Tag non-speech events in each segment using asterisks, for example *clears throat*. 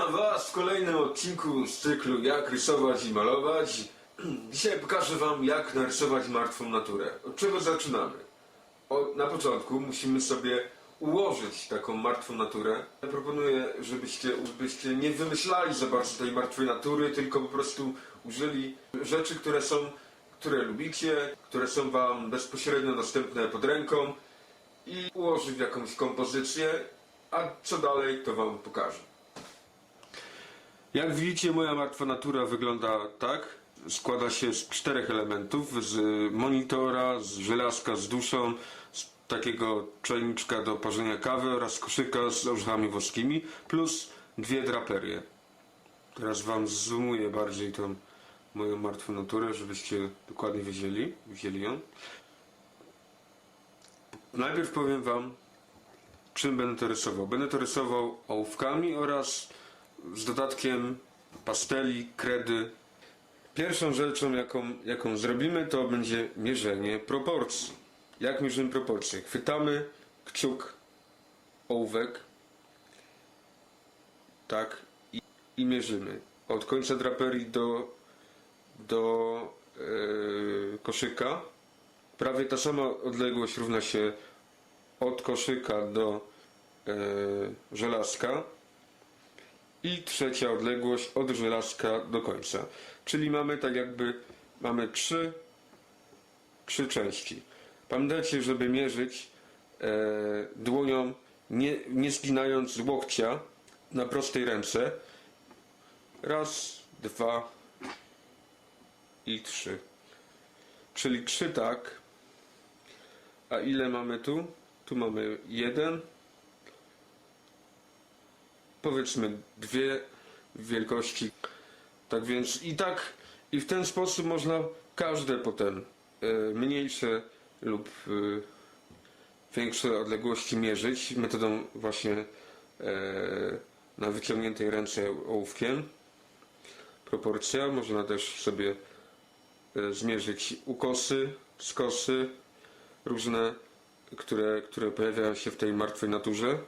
Witam Was w kolejnym odcinku z cyklu Jak rysować i malować. *clears throat* Dzisiaj pokażę Wam jak narysować martwą naturę. Od czego zaczynamy? Na początku musimy sobie ułożyć taką martwą naturę. Ja proponuję, żebyście, żebyście nie wymyślali za bardzo tej martwej natury, tylko po prostu użyli rzeczy, które są, które lubicie, które są Wam bezpośrednio dostępne pod ręką i ułożyć jakąś kompozycję, a co dalej to Wam pokażę. Jak widzicie, moja martwa natura wygląda tak. Składa się z czterech elementów: z monitora, z żelazka z duszą, z takiego czajniczka do parzenia kawy oraz koszyka z orzechami włoskimi, plus dwie draperie. Teraz Wam zoomuję bardziej tą moją martwą naturę, żebyście dokładnie wiedzieli, widzieli ją. Najpierw powiem Wam, czym będę to rysował. Będę to rysował ołówkami oraz z dodatkiem pasteli, kredy. Pierwszą rzeczą, jaką, jaką zrobimy, to będzie mierzenie proporcji. Jak mierzymy proporcje? Chwytamy kciuk, ołówek, tak, i, i mierzymy. Od końca draperii do, do e, koszyka. Prawie ta sama odległość równa się od koszyka do e, żelazka i trzecia odległość od żelazka do końca. Czyli mamy tak jakby mamy trzy, trzy części. Pamiętajcie, żeby mierzyć e, dłonią, nie, nie zginając łokcia na prostej ręce. Raz, dwa i trzy. Czyli trzy tak. A ile mamy tu? Tu mamy jeden, powiedzmy dwie wielkości. Tak więc i tak i w ten sposób można każde potem e, mniejsze lub e, większe odległości mierzyć metodą właśnie e, na wyciągniętej ręce ołówkiem. Proporcja można też sobie zmierzyć ukosy, skosy, różne, które, które pojawiają się w tej martwej naturze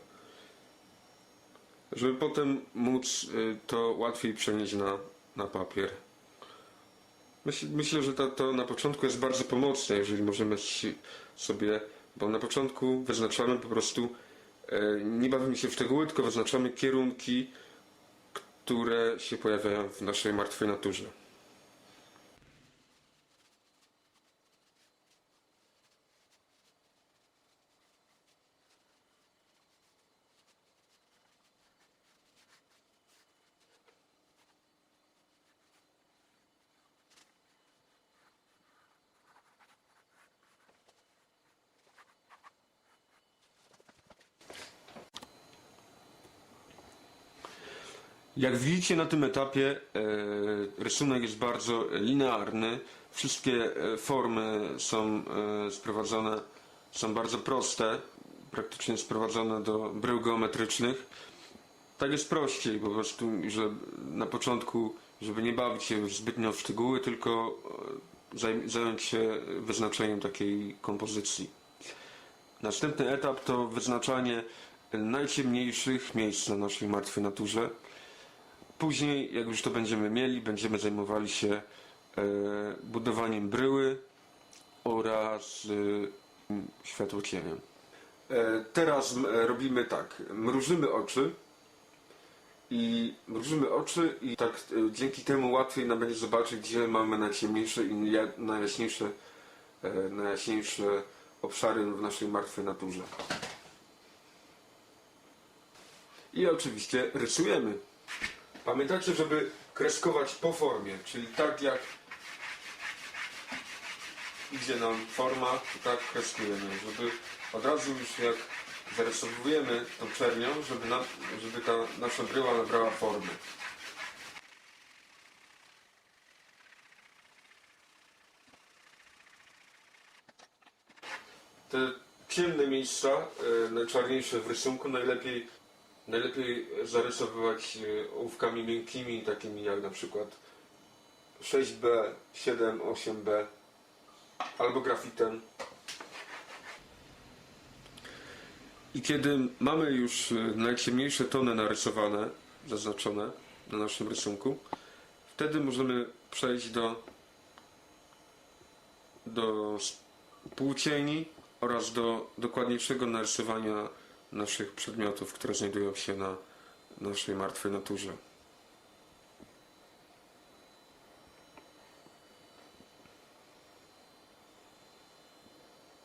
żeby potem móc y, to łatwiej przenieść na, na papier. Myśl, myślę, że to, to na początku jest bardzo pomocne, jeżeli możemy sobie, bo na początku wyznaczamy po prostu, e, nie bawimy się w szczegóły, tylko wyznaczamy kierunki, które się pojawiają w naszej martwej naturze. Jak widzicie na tym etapie e, rysunek jest bardzo linearny. Wszystkie e, formy są e, sprowadzone, są bardzo proste, praktycznie sprowadzone do brył geometrycznych. Tak jest prościej, po prostu, że na początku, żeby nie bawić się już zbytnio w szczegóły, tylko zaj- zająć się wyznaczeniem takiej kompozycji. Następny etap to wyznaczanie najciemniejszych miejsc na naszej martwej naturze. Później, jak już to będziemy mieli, będziemy zajmowali się e, budowaniem bryły oraz e, światłocieniem. E, teraz robimy tak, mrużymy oczy i mrużymy oczy i tak dzięki temu łatwiej nam będzie zobaczyć, gdzie mamy najciemniejsze i ja- najjaśniejsze, najjaśniejsze obszary w naszej martwej naturze. I oczywiście rysujemy. Pamiętajcie, żeby kreskować po formie, czyli tak jak idzie nam forma, tak kreskujemy, żeby od razu już jak zarysowujemy tą czernią, żeby, na, żeby ta nasza bryła nabrała formy. Te ciemne miejsca, e, najczarniejsze w rysunku, najlepiej Najlepiej zarysowywać e, ołówkami miękkimi, takimi jak na przykład 6B, 7, 8B albo grafitem. I kiedy mamy już e, najciemniejsze tony narysowane, zaznaczone na naszym rysunku, wtedy możemy przejść do, do półcieni oraz do dokładniejszego narysowania naszych przedmiotów, które znajdują się na naszej martwej naturze.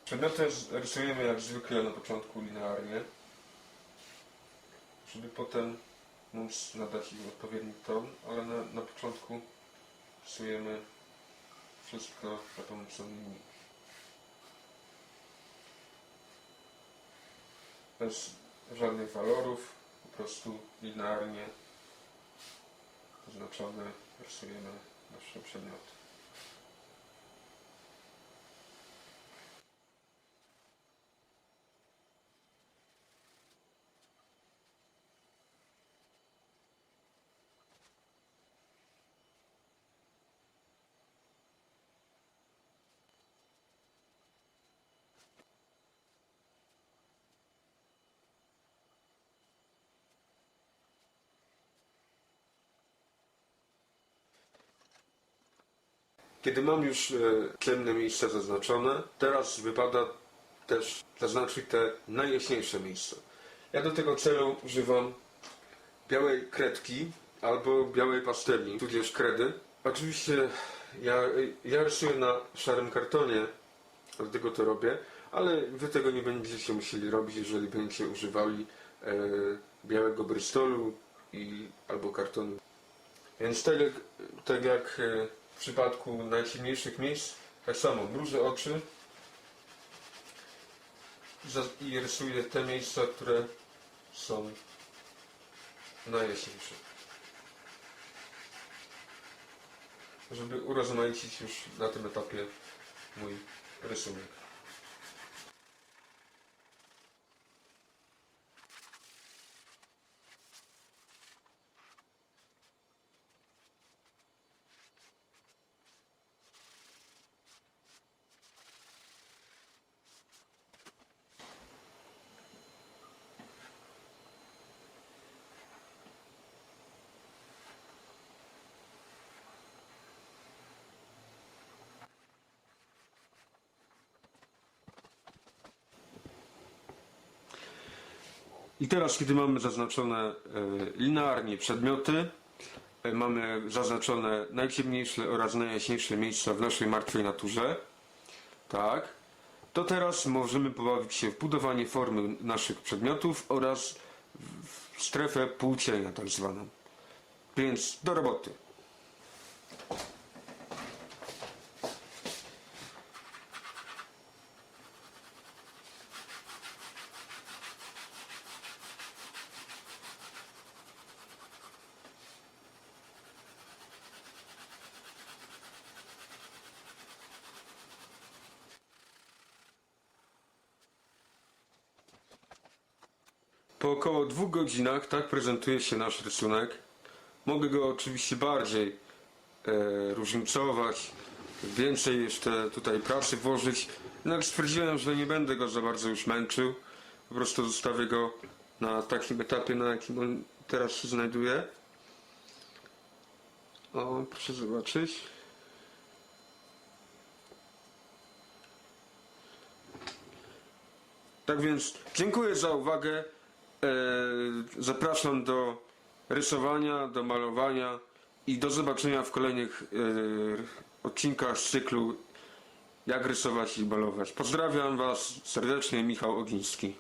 Przedmioty rysujemy jak zwykle na początku linearnie, żeby potem móc nadać im odpowiedni ton, ale na, na początku rysujemy wszystko za pomocą linii. Bez żadnych walorów, po prostu linearnie zaznaczone rysujemy nasze przedmioty. Kiedy mam już ciemne miejsca zaznaczone, teraz wypada też zaznaczyć te najjaśniejsze miejsca. Ja do tego celu używam białej kredki albo białej pasteli, tudzież kredy. Oczywiście ja, ja rysuję na szarym kartonie, dlatego to robię, ale wy tego nie będziecie musieli robić, jeżeli będziecie używali e, białego brystolu i, albo kartonu. Więc tak tak jak e, w przypadku najciemniejszych miejsc, tak samo mrużę oczy i rysuję te miejsca, które są najjaśniejsze. Żeby urozmaicić już na tym etapie mój rysunek. I teraz, kiedy mamy zaznaczone e, linearnie przedmioty, e, mamy zaznaczone najciemniejsze oraz najjaśniejsze miejsca w naszej martwej naturze, tak, to teraz możemy pobawić się w budowanie formy naszych przedmiotów oraz w strefę półcienia tak zwaną. Więc do roboty. Po około dwóch godzinach tak prezentuje się nasz rysunek. Mogę go oczywiście bardziej e, różnicować, więcej jeszcze tutaj pracy włożyć. Jednak stwierdziłem, że nie będę go za bardzo już męczył. Po prostu zostawię go na takim etapie, na jakim on teraz się znajduje. O, proszę zobaczyć. Tak więc dziękuję za uwagę. E, zapraszam do rysowania, do malowania i do zobaczenia w kolejnych e, odcinkach z cyklu Jak rysować i malować. Pozdrawiam Was serdecznie, Michał Ogiński.